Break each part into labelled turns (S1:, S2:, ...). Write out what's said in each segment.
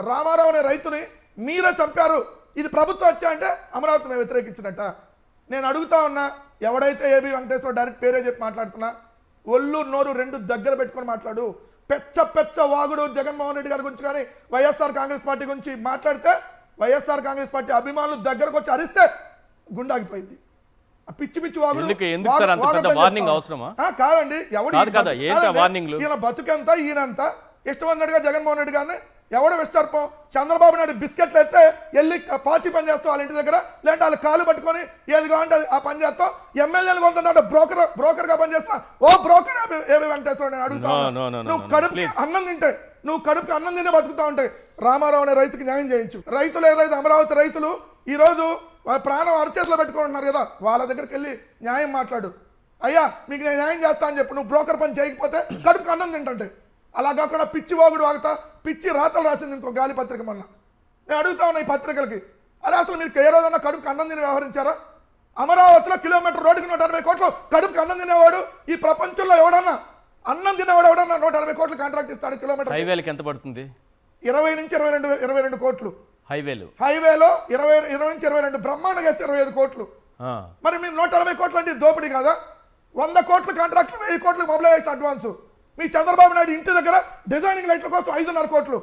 S1: రామారావు అనే రైతుని మీరే చంపారు. ఇది ప్రభుత్వం వచ్చా అంటే అమరావతి మేము వ్యతిరేకించినట్ట. నేను అడుగుతా ఉన్నా ఎవడైతే ఏబి వెంకటేశ్వర డైరెక్ట్ పేరే చెప్పి మాట్లాడుతున్నా ఒళ్ళు నోరు రెండు దగ్గర పెట్టుకొని మాట్లాడు. పెచ్చ పెచ్చ వాగుడు జగన్మోహన్ రెడ్డి గారి గురించి కానీ వైఎస్ఆర్ కాంగ్రెస్ పార్టీ గురించి మాట్లాడితే వైఎస్ఆర్ కాంగ్రెస్ పార్టీ అభిమానులు దగ్గరకు వచ్చి అరిస్తే గుండాగిపోయింది ఆ పిచ్చి పిచ్చి వాగుడు కాదండి ఎవడు బతుకంతా ఈయనంతా? ఇష్టమన్నట్టుగా జగన్మోహన్ రెడ్డి గారిని ఎవడు విస్తార్పం చంద్రబాబు నాయుడు బిస్కెట్లు ఎత్తే వెళ్ళి పాచి పని చేస్తాం వాళ్ళ ఇంటి దగ్గర? లేదంటే వాళ్ళ కాలు పట్టుకొని ఏది కావాలంటే ఆ పని చేస్తాం ఎమ్మెల్యేలు కొంటున్నాడు బ్రోకర్ బ్రోకర్గా పని చేస్తా ఓ బ్రోకర్ ఏవి వెంకటేశ్వర నేను అడుగుతా
S2: No,
S1: ఉన్నా.
S2: no, no, no,
S1: నువ్వు కడుపు. అన్నం తింటే నువ్వు కడుపుకి అన్నం తినే బతుకుతా ఉంటాయి రామారావు అనే రైతుకి న్యాయం చేయించు. రైతులు ఏదైతే అమరావతి రైతులు ఈ రోజు వాళ్ళ ప్రాణం అరచేతిలో పెట్టుకుంటున్నారు కదా వాళ్ళ దగ్గరికి వెళ్ళి న్యాయం మాట్లాడు. అయ్యా మీకు నేను న్యాయం చేస్తా అని చెప్పి నువ్వు బ్రోకర్ పని చేయకపోతే కడుపుకి అన్నం తింటుంటే. అలా కాకుండా పిచ్చి వాగుడు వాగుతా పిచ్చి రాతలు రాసింది ఇంకో గాలి పత్రిక మొన్న. నేను అడుగుతా ఉన్నా ఈ పత్రికలకి. అరే అసలు మీరు ఏ రోజన్నా కడుపుకి అన్నం తిని వ్యవహరించారా? అమరావతిలో కిలోమీటర్ రోడ్డుకి నూట అరవై కోట్లు కడుపుకి అన్నం తినేవాడు? ఈ ప్రపంచంలో ఎవడన్నా అన్నం తినేవాడు ఎవడన్నా నూట అరవై కోట్లు కాంట్రాక్ట్ ఇస్తాడు కిలోమీటర్?
S2: హైవేలకి ఎంత పడుతుంది?
S1: ఇరవై నుంచి ఇరవై రెండు ఇరవై రెండు కోట్లు.
S2: హైవేలు.
S1: హైవేలో ఇరవై ఇరవై నుంచి ఇరవై రెండు బ్రహ్మాండంగా వేస్తే ఇరవై ఐదు కోట్లు. మరి మీరు నూట అరవై కోట్లు అంటే దోపిడీ కాదా? వంద కోట్ల కాంట్రాక్ట్లు వెయ్యి కోట్లు మొబిలైజ్ అడ్వాన్స్. మీ చంద్రబాబు నాయుడు ఇంటి దగ్గర డిజైనింగ్ లైట్ల కోసం ఐదున్నర కోట్లు.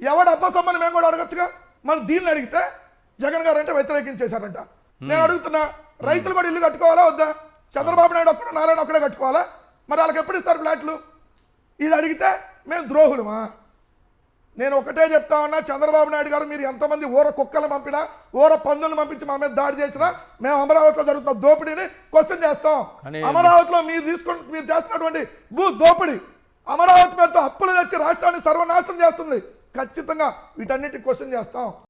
S1: ఎవడు అబ్బా మేము కూడా అడగచ్చుగా? మనం దీన్ని అడిగితే జగన్ గారు అంటే వ్యతిరేకించేశారంట. నేను అడుగుతున్నా రైతులు కూడా ఇల్లు కట్టుకోవాలా వద్దా? చంద్రబాబు నాయుడు ఒక్కడు నారాయణ ఒక్కడే కట్టుకోవాలా? మరి వాళ్ళకి ఎప్పుడు ఇస్తారు ఫ్లాట్లు? ఇది అడిగితే మేము ద్రోహులమా? నేను ఒకటే చెప్తా ఉన్నా చంద్రబాబు నాయుడు గారు మీరు ఎంతమంది ఊర కుక్కలు పంపినా ఊర పందులను పంపించి మా మీద దాడి చేసినా మేము అమరావతిలో జరుగుతున్న దోపిడీని క్వశ్చన్ చేస్తాం. అమరావతిలో మీరు తీసుకుని మీరు చేస్తున్నటువంటి భూ దోపిడీ అమరావతి పేరుతో అప్పులు తెచ్చి రాష్ట్రాన్ని సర్వనాశనం చేస్తుంది. ఖచ్చితంగా వీటన్నిటి క్వశ్చన్ చేస్తాం.